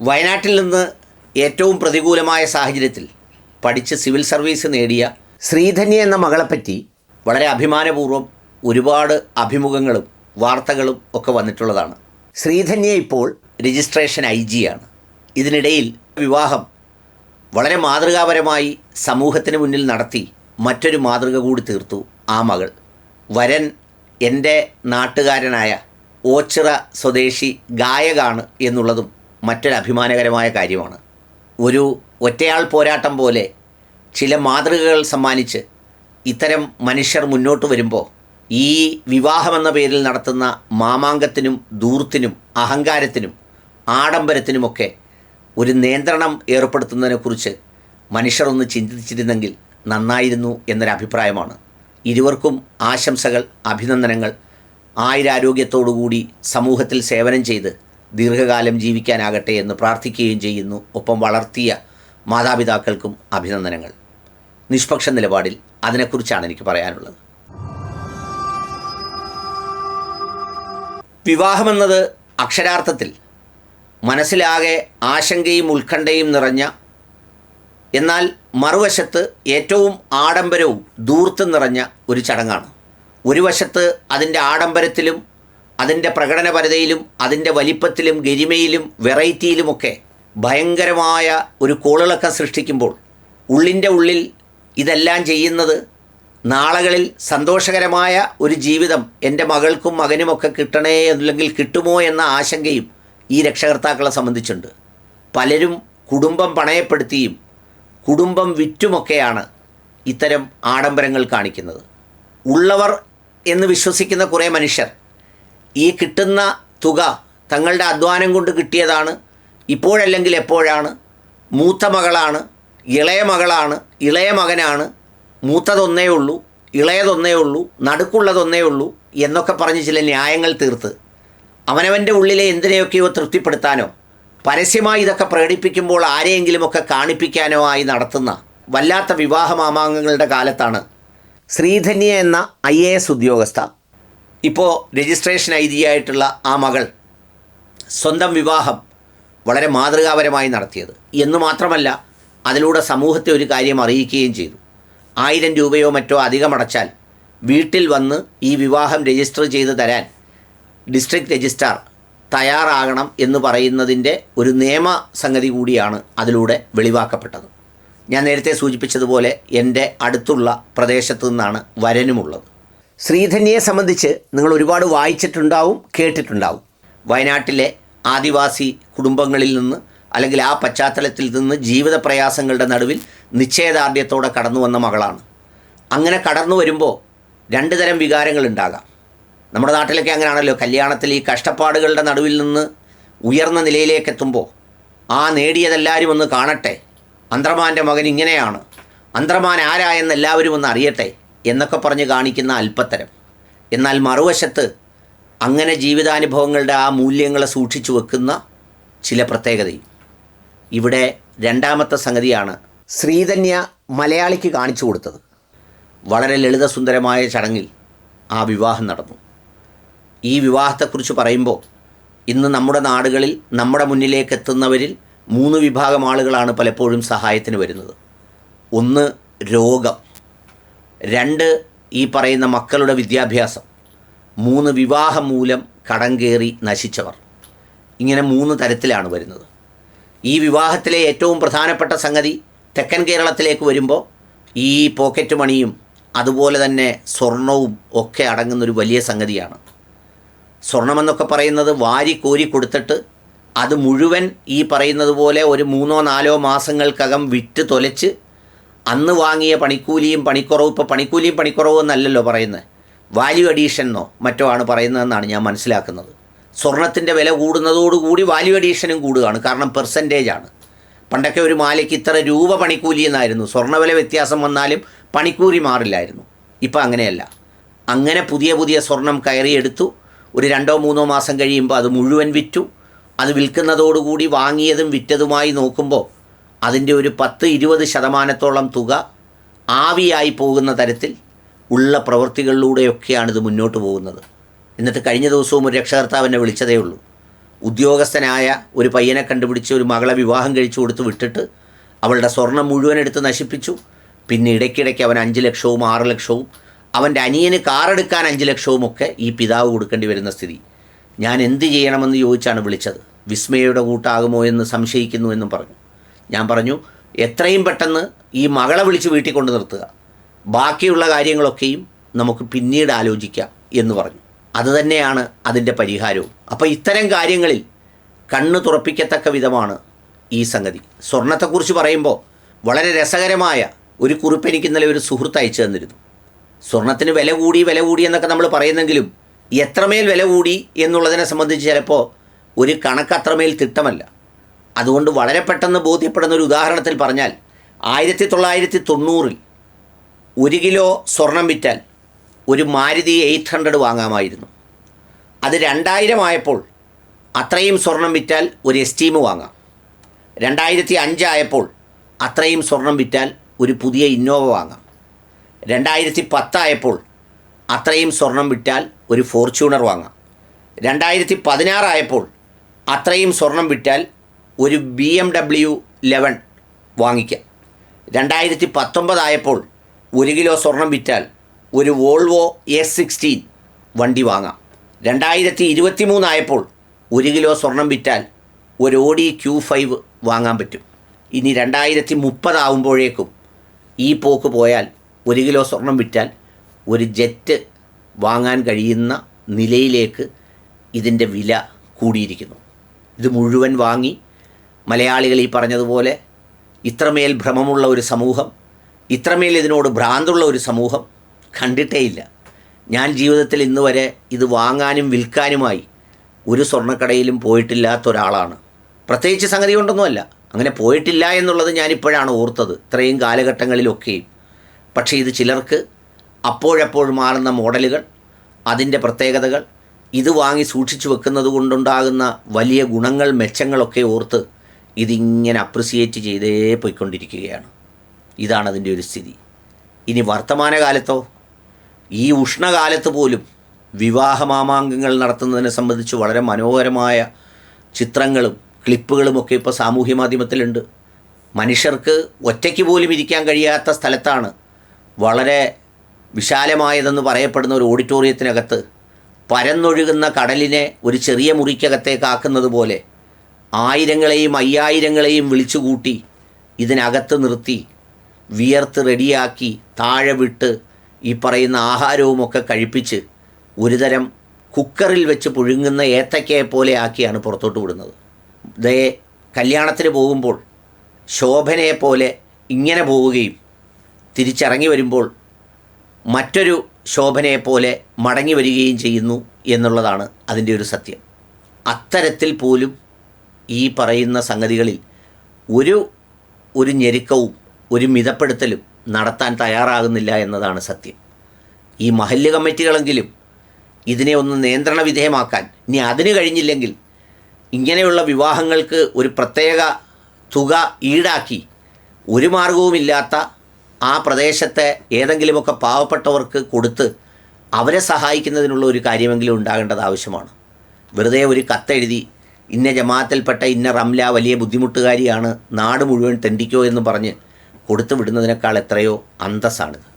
വയനാട്ടിൽ നിന്ന് ഏറ്റവും പ്രതികൂലമായ സാഹചര്യത്തിൽ പഠിച്ച് സിവിൽ സർവീസ് നേടിയ ശ്രീധന്യ എന്ന മകളെപ്പറ്റി വളരെ അഭിമാനപൂർവം ഒരുപാട് അഭിമുഖങ്ങളും വാർത്തകളും ഒക്കെ വന്നിട്ടുള്ളതാണ്. ശ്രീധന്യ ഇപ്പോൾ രജിസ്ട്രേഷൻ ഐ ജിയാണ് ഇതിനിടയിൽ വിവാഹം വളരെ മാതൃകാപരമായി സമൂഹത്തിന് മുന്നിൽ നടത്തി മറ്റൊരു മാതൃക കൂടി തീർത്തു ആ മകൾ. വരൻ എന്റെ നാട്ടുകാരനായ ഓച്ചിറ സ്വദേശി ഗായകാണ് എന്നുള്ളതും മറ്റൊരു അഭിമാനകരമായ കാര്യമാണ്. ഒരു ഒറ്റയാൾ പോരാട്ടം പോലെ ചില മാതൃകകൾ സമ്മാനിച്ച് ഇത്തരം മനുഷ്യർ മുന്നോട്ട് വരുമ്പോൾ ഈ വിവാഹമെന്ന പേരിൽ നടത്തുന്ന മാമാങ്കത്തിനും ദൂർത്തിനും അഹങ്കാരത്തിനും ആഡംബരത്തിനുമൊക്കെ ഒരു നിയന്ത്രണം ഏർപ്പെടുത്തുന്നതിനെക്കുറിച്ച് മനുഷ്യർ ഒന്ന് ചിന്തിച്ചിരുന്നെങ്കിൽ നന്നായിരുന്നു എന്നൊരഭിപ്രായമാണ്. ഇരുവർക്കും ആശംസകൾ അഭിനന്ദനങ്ങൾ. ആയിരാരോഗ്യത്തോടുകൂടി സമൂഹത്തിൽ സേവനം ചെയ്ത് ദീർഘകാലം ജീവിക്കാനാകട്ടെ എന്ന് പ്രാർത്ഥിക്കുകയും ചെയ്യുന്നു. ഒപ്പം വളർത്തിയ മാതാപിതാക്കൾക്കും അഭിനന്ദനങ്ങൾ. നിഷ്പക്ഷ നിലപാടിൽ അതിനെക്കുറിച്ചാണ് എനിക്ക് പറയാനുള്ളത്. വിവാഹമെന്നത് അക്ഷരാർത്ഥത്തിൽ മനസ്സിലാകെ ആശങ്കയും ഉത്കണ്ഠയും നിറഞ്ഞ എന്നാൽ മറുവശത്ത് ഏറ്റവും ആഡംബരവും ദൂർത്തും നിറഞ്ഞ ഒരു ചടങ്ങാണ്. ഒരു വശത്ത് അതിന്റെ ആഡംബരത്തിലും അതിന്റെ പ്രകടനപരതയിലും അതിന്റെ വലിപ്പത്തിലും ഗരിമയിലും വെറൈറ്റിയിലുമൊക്കെ ഭയങ്കരമായ ഒരു കോളിളക്കം സൃഷ്ടിക്കുമ്പോൾ ഉള്ളിന്റെ ഉള്ളിൽ ഇതെല്ലാം ചെയ്യുന്നത് നാളുകളിൽ സന്തോഷകരമായ ഒരു ജീവിതം എന്റെ മകൾക്കും മകനുമൊക്കെ കിട്ടണേ അല്ലെങ്കിൽ കിട്ടുമോ എന്ന ആശങ്കയും ഈ രക്ഷകർത്താക്കളെ സംബന്ധിച്ചുണ്ട്. പലരും കുടുംബം പണയപ്പെടുത്തിയും കുടുംബം വിറ്റുമൊക്കെയാണ് ഇത്തരം ആഡംബരങ്ങൾ കാണിക്കുന്നത്. ഉള്ളവർ എന്ന് വിശ്വസിക്കുന്ന കുറേ മനുഷ്യർ ഈ കിട്ടുന്ന തുക തങ്ങളുടെ അധ്വാനം കൊണ്ട് കിട്ടിയതാണ്. ഇപ്പോഴല്ലെങ്കിൽ എപ്പോഴാണ്? മൂത്ത മകളാണ് ഇളയ മകളാണ് ഇളയ മകനാണ്. മൂത്തതൊന്നേ ഉള്ളൂ ഇളയതൊന്നേ ഉള്ളൂ നടുക്കുള്ളതൊന്നേ ഉള്ളൂ എന്നൊക്കെ പറഞ്ഞ് ചില ന്യായങ്ങൾ തീർത്ത്. അവനവന്റെ ഉള്ളിലെ എന്തിനെയൊക്കെയോ തൃപ്തിപ്പെടുത്താനോ പരസ്യമായി ഇതൊക്കെ പ്രകടിപ്പിക്കുമ്പോൾ ആരെയെങ്കിലുമൊക്കെ കാണിപ്പിക്കാനോ ആയി നടത്തുന്ന വല്ലാത്ത വിവാഹ മാമാങ്കങ്ങളുടെ കാലത്താണ് ശ്രീധന്യ എന്ന ഐ ഉദ്യോഗസ്ഥ. ഇപ്പോൾ രജിസ്ട്രേഷൻ ഐതിയായിട്ടുള്ള ആ മകൾ സ്വന്തം വിവാഹം വളരെ മാതൃകാപരമായി നടത്തിയത്. എന്ന് മാത്രമല്ല അതിലൂടെ സമൂഹത്തെ ഒരു കാര്യം അറിയിക്കുകയും ചെയ്തു. ആയിരം രൂപയോ മറ്റോ അധികമടച്ചാൽ വീട്ടിൽ വന്ന് ഈ വിവാഹം രജിസ്റ്റർ ചെയ്ത് തരാൻ ഡിസ്ട്രിക്ട് രജിസ്ട്രാർ തയ്യാറാകണം എന്ന് പറയുന്നതിന്റെ ഒരു നിയമ സംഗതി കൂടിയാണ് അതിലൂടെ വെളിവാക്കപ്പെട്ടത്. ഞാൻ നേരത്തെ സൂചിപ്പിച്ചതുപോലെ എന്റെ അടുത്തുള്ള പ്രദേശത്തു നിന്നാണ് വരനുമുള്ളത്. ശ്രീധന്യയെ സംബന്ധിച്ച് നിങ്ങൾ ഒരുപാട് വായിച്ചിട്ടുണ്ടാവും കേട്ടിട്ടുണ്ടാവും. വയനാട്ടിലെ ആദിവാസി കുടുംബങ്ങളിൽ നിന്ന് അല്ലെങ്കിൽ ആ പശ്ചാത്തലത്തിൽ നിന്ന് ജീവിത പ്രയാസങ്ങളുടെ നടുവിൽ നിശ്ചയദാർഢ്യത്തോടെ കടന്നു വന്ന മകളാണ്. അങ്ങനെ കടന്നു വരുമ്പോൾ രണ്ട് തരം വികാരങ്ങൾ ഉണ്ടാകാം. നമ്മുടെ നാട്ടിലൊക്കെ അങ്ങനെയാണല്ലോ. കല്യാണത്തിൽ ഈ കഷ്ടപ്പാടുകളുടെ നടുവിൽ നിന്ന് ഉയർന്ന നിലയിലേക്ക് എത്തുമ്പോൾ ആ നേടിയതെല്ലാവരും ഒന്ന് കാണട്ടെ. അന്ത്രമാന്റെ മകൻ ഇങ്ങനെയാണ്. അന്ത്രമാൻ ആരായെന്ന് എല്ലാവരും ഒന്ന് അറിയട്ടെ. എന്നൊക്കെ പറഞ്ഞ് കാണിക്കുന്ന അല്പത്തരം. എന്നാൽ മറുവശത്ത് അങ്ങനെ ജീവിതാനുഭവങ്ങളുടെ ആ മൂല്യങ്ങളെ സൂക്ഷിച്ചു വെക്കുന്ന ചില പ്രത്യേകതയും. ഇവിടെ രണ്ടാമത്തെ സംഗതിയാണ് ശ്രീധന്യ മലയാളിക്ക് കാണിച്ചു കൊടുത്തത്. വളരെ ലളിതസുന്ദരമായ ചടങ്ങിൽ ആ വിവാഹം നടന്നു. ഈ വിവാഹത്തെക്കുറിച്ച് പറയുമ്പോൾ ഇന്ന് നമ്മുടെ നാടുകളിൽ നമ്മുടെ മുന്നിലേക്ക് എത്തുന്നവരിൽ മൂന്ന് വിഭാഗം ആളുകളാണ് പലപ്പോഴും സഹായത്തിന് വരുന്നത്. ഒന്ന് രോഗം. രണ്ട് ഈ പറയുന്ന മക്കളുടെ വിദ്യാഭ്യാസം. മൂന്ന് വിവാഹം മൂലം കടം കയറി നശിച്ചവർ. ഇങ്ങനെ മൂന്ന് തരത്തിലാണ് വരുന്നത്. ഈ വിവാഹത്തിലെ ഏറ്റവും പ്രധാനപ്പെട്ട സംഗതി തെക്കൻ കേരളത്തിലേക്ക് വരുമ്പോൾ ഈ പോക്കറ്റ് മണിയും അതുപോലെ തന്നെ സ്വർണവും ഒക്കെ അടങ്ങുന്നൊരു വലിയ സംഗതിയാണ്. സ്വർണമെന്നൊക്കെ പറയുന്നത് വാരി കോരി കൊടുത്തിട്ട് അത് മുഴുവൻ ഈ പറയുന്നത് പോലെ ഒരു മൂന്നോ നാലോ മാസങ്ങൾക്കകം വിറ്റ് തൊലച്ച് അന്ന് വാങ്ങിയ പണിക്കൂലിയും പണിക്കുറവും ഇപ്പോൾ പണിക്കൂലിയും പണിക്കുറവും എന്നല്ലല്ലോ പറയുന്നത്. വാല്യൂ അഡീഷൻ എന്നോ മറ്റോ ആണ് പറയുന്നതെന്നാണ് ഞാൻ മനസ്സിലാക്കുന്നത്. സ്വർണത്തിന്റെ വില കൂടുന്നതോടുകൂടി വാല്യൂ അഡീഷനും കൂടുകയാണ്. കാരണം പെർസെന്റേജ് ആണ്. പണ്ടൊക്കെ ഒരു മാലയ്ക്ക് ഇത്ര രൂപ പണിക്കൂലി എന്നായിരുന്നു. സ്വർണവില വ്യത്യാസം വന്നാലും പണിക്കൂലി മാറില്ലായിരുന്നു. ഇപ്പം അങ്ങനെയല്ല. അങ്ങനെ പുതിയ പുതിയ സ്വർണം കയറിയെടുത്തു ഒരു രണ്ടോ മൂന്നോ മാസം കഴിയുമ്പോൾ അത് മുഴുവൻ വിറ്റു. അത് വിൽക്കുന്നതോടുകൂടി വാങ്ങിയതും വിറ്റതുമായി നോക്കുമ്പോൾ അതിന്റെ ഒരു പത്ത് ഇരുപത് ശതമാനത്തോളം തുക ആവിയായി പോകുന്ന തരത്തിൽ ഉള്ള പ്രവൃത്തികളിലൂടെയൊക്കെയാണ് ഇത് മുന്നോട്ട് പോകുന്നത്. എന്നിട്ട് കഴിഞ്ഞ ദിവസവും ഒരു രക്ഷകർത്താവ് എന്നെ വിളിച്ചതേ ഉള്ളൂ. ഉദ്യോഗസ്ഥനായ ഒരു പയ്യനെ കണ്ടുപിടിച്ച് ഒരു മകളെ വിവാഹം കഴിച്ചു കൊടുത്ത് വിട്ടിട്ട് അവളുടെ സ്വർണം മുഴുവൻ എടുത്ത് നശിപ്പിച്ചു. പിന്നെ ഇടയ്ക്കിടയ്ക്ക് അവൻ അഞ്ച് ലക്ഷവും ആറ് ലക്ഷവും അവന്റെ അനിയന് കാറെടുക്കാൻ അഞ്ച് ലക്ഷവും ഒക്കെ ഈ പിതാവ് കൊടുക്കേണ്ടി വരുന്ന സ്ഥിതി. ഞാൻ എന്ത് ചെയ്യണമെന്ന് ചോദിച്ചാണ് വിളിച്ചത്. വിസ്മയയുടെ കൂട്ടാകുമോ എന്ന് സംശയിക്കുന്നു എന്നും പറഞ്ഞു. ഞാൻ പറഞ്ഞു എത്രയും പെട്ടെന്ന് ഈ മകളെ വിളിച്ച് വീട്ടിൽ കൊണ്ട് നിർത്തുക. ബാക്കിയുള്ള കാര്യങ്ങളൊക്കെയും നമുക്ക് പിന്നീട് ആലോചിക്കാം എന്ന് പറഞ്ഞു. അതുതന്നെയാണ് അതിന്റെ പരിഹാരവും. അപ്പോൾ ഇത്തരം കാര്യങ്ങളിൽ കണ്ണ് തുറപ്പിക്കത്തക്ക വിധമാണ് ഈ സംഗതി. സ്വർണത്തെക്കുറിച്ച് പറയുമ്പോൾ വളരെ രസകരമായ ഒരു കുറിപ്പ് എനിക്ക് ഇന്നലെ ഒരു സുഹൃത്ത് അയച്ചു തന്നിരുന്നു. സ്വർണത്തിന് വില കൂടി വില കൂടി എന്നൊക്കെ നമ്മൾ പറയുന്നെങ്കിലും എത്രമേൽ വില കൂടി എന്നുള്ളതിനെ സംബന്ധിച്ച് ചിലപ്പോൾ ഒരു കണക്ക് അത്രമേൽ തിട്ടമല്ല. അതുകൊണ്ട് വളരെ പെട്ടെന്ന് ബോധ്യപ്പെടുന്ന ഒരു ഉദാഹരണത്തിൽ പറഞ്ഞാൽ ആയിരത്തി തൊള്ളായിരത്തി തൊണ്ണൂറിൽ ഒരു കിലോ സ്വർണം വിറ്റാൽ ഒരു മാരുതി എയ്റ്റ് ഹൺഡ്രഡ് വാങ്ങാമായിരുന്നു. അത് രണ്ടായിരം ആയപ്പോൾ അത്രയും സ്വർണം വിറ്റാൽ ഒരു എസ്റ്റീം വാങ്ങാം. രണ്ടായിരത്തി അഞ്ചായപ്പോൾ അത്രയും സ്വർണം വിറ്റാൽ ഒരു പുതിയ ഇന്നോവ വാങ്ങാം. രണ്ടായിരത്തി പത്തായപ്പോൾ അത്രയും സ്വർണം വിറ്റാൽ ഒരു ഫോർച്യൂണർ വാങ്ങാം. രണ്ടായിരത്തി പതിനാറായപ്പോൾ അത്രയും സ്വർണം വിറ്റാൽ ഒരു ബി എം ഡബ്ല്യു ലെവൻ വാങ്ങിക്കാം. രണ്ടായിരത്തി പത്തൊമ്പതായപ്പോൾ ഒരു കിലോ സ്വർണം വിറ്റാൽ ഒരു വോൾവോ എസ് സിക്സ്റ്റീൻ വണ്ടി വാങ്ങാം. രണ്ടായിരത്തി ഇരുപത്തി മൂന്നായപ്പോൾ ഒരു കിലോ സ്വർണം വിറ്റാൽ ഒരു ഓഡി ക്യൂ ഫൈവ് വാങ്ങാൻ പറ്റും. ഇനി രണ്ടായിരത്തി മുപ്പതാവുമ്പോഴേക്കും ഈ പോക്ക് പോയാൽ ഒരു കിലോ സ്വർണം വിറ്റാൽ ഒരു ജെറ്റ് വാങ്ങാൻ കഴിയുന്ന നിലയിലേക്ക് ഇതിന്റെ വില കൂടിയിരിക്കുന്നു. ഇത് മുഴുവൻ വാങ്ങി മലയാളികൾ ഈ പറഞ്ഞതുപോലെ ഇത്രമേൽ ഭ്രമമുള്ള ഒരു സമൂഹം ഇത്രമേൽ ഇതിനോട് ഭ്രാന്തുള്ള ഒരു സമൂഹം കണ്ടിട്ടേയില്ല. ഞാൻ ജീവിതത്തിൽ ഇന്ന് വരെ ഇത് വാങ്ങാനും വിൽക്കാനുമായി ഒരു സ്വർണക്കടയിലും പോയിട്ടില്ലാത്ത ഒരാളാണ് പ്രത്യേകിച്ച് സംഗതി കൊണ്ടൊന്നുമല്ല. അങ്ങനെ പോയിട്ടില്ല എന്നുള്ളത് ഞാനിപ്പോഴാണ് ഓർത്തത് ഇത്രയും കാലഘട്ടങ്ങളിലൊക്കെയും. പക്ഷേ ഇത് ചിലർക്ക് അപ്പോഴപ്പോൾ മാറുന്ന മോഡലുകൾ അതിന്റെ പ്രത്യേകതകൾ ഇത് വാങ്ങി സൂക്ഷിച്ചു വെക്കുന്നത് കൊണ്ടുണ്ടാകുന്ന വലിയ ഗുണങ്ങൾ മെച്ചങ്ങളൊക്കെ ഓർത്ത് ഇതിങ്ങനെ അപ്രിസിയേറ്റ് ചെയ്തേ പോയിക്കൊണ്ടിരിക്കുകയാണ്. ഇതാണ് അതിന്റെ ഒരു സ്ഥിതി. ഇനി വർത്തമാനകാലത്തോ ഈ ഉഷ്ണകാലത്ത് പോലും വിവാഹമാമാങ്കങ്ങൾ നടത്തുന്നതിനെ സംബന്ധിച്ച് വളരെ മനോഹരമായ ചിത്രങ്ങളും ക്ലിപ്പുകളുമൊക്കെ ഇപ്പോൾ സാമൂഹ്യ മാധ്യമത്തിലുണ്ട്. മനുഷ്യർക്ക് ഒറ്റയ്ക്ക് പോലും ഇരിക്കാൻ കഴിയാത്ത സ്ഥലത്താണ് വളരെ വിശാലമായതെന്ന് പറയപ്പെടുന്ന ഒരു ഓഡിറ്റോറിയത്തിനകത്ത് പരന്നൊഴുകുന്ന കടലിനെ ഒരു ചെറിയ മുറിക്കകത്തേക്കാക്കുന്നത് പോലെ ആയിരങ്ങളെയും അയ്യായിരങ്ങളെയും വിളിച്ചുകൂട്ടി ഇതിനകത്ത് നിർത്തി വിയർത്ത് റെഡിയാക്കി താഴെ വിട്ട് ഈ പറയുന്ന ആഹാരവുമൊക്കെ കഴിപ്പിച്ച് ഒരുതരം കുക്കറിൽ വെച്ച് പുഴുങ്ങുന്ന ഏത്തക്കയെ പോലെ ആക്കിയാണ് പുറത്തോട്ട് വിടുന്നത്. ദേ കല്യാണത്തിന് പോകുമ്പോൾ ശോഭനയെ പോലെ ഇങ്ങനെ പോവുകയും തിരിച്ചിറങ്ങി വരുമ്പോൾ മറ്റൊരു ശോഭനയെ പോലെ മടങ്ങി വരികയും ചെയ്യുന്നു എന്നുള്ളതാണ് അതിന്റെ ഒരു സത്യം. അത്തരത്തിൽ പോലും ഈ പറയുന്ന സംഗതികളിൽ ഒരു ഒരു ഞെരുക്കവും ഒരു മിതപ്പെടുത്തലും നടത്താൻ തയ്യാറാകുന്നില്ല എന്നതാണ് സത്യം. ഈ മഹല്ല് കമ്മിറ്റികളെങ്കിലും ഇതിനെ ഒന്ന് നിയന്ത്രണ വിധേയമാക്കാൻ ഇനി അതിന് കഴിഞ്ഞില്ലെങ്കിൽ ഇങ്ങനെയുള്ള വിവാഹങ്ങൾക്ക് ഒരു പ്രത്യേക തുക ഈടാക്കി ഒരു മാർഗവുമില്ലാത്ത ആ പ്രദേശത്തെ ഏതെങ്കിലുമൊക്കെ പാവപ്പെട്ടവർക്ക് കൊടുത്ത് അവരെ സഹായിക്കുന്നതിനുള്ള ഒരു കാര്യമെങ്കിലും ഉണ്ടാകേണ്ടത് ആവശ്യമാണ്. വെറുതെ ഒരു കത്തെഴുതി ഇന്ന ജമാഅത്തിൽപ്പെട്ട ഇന്ന റംല വലിയ ബുദ്ധിമുട്ടുകാരിയാണ് നാട് മുഴുവൻ തെണ്ടിക്കോ എന്ന് പറഞ്ഞ് കൊടുത്തു വിടുന്നതിനേക്കാൾ എത്രയോ അന്തസ്സാണിത്.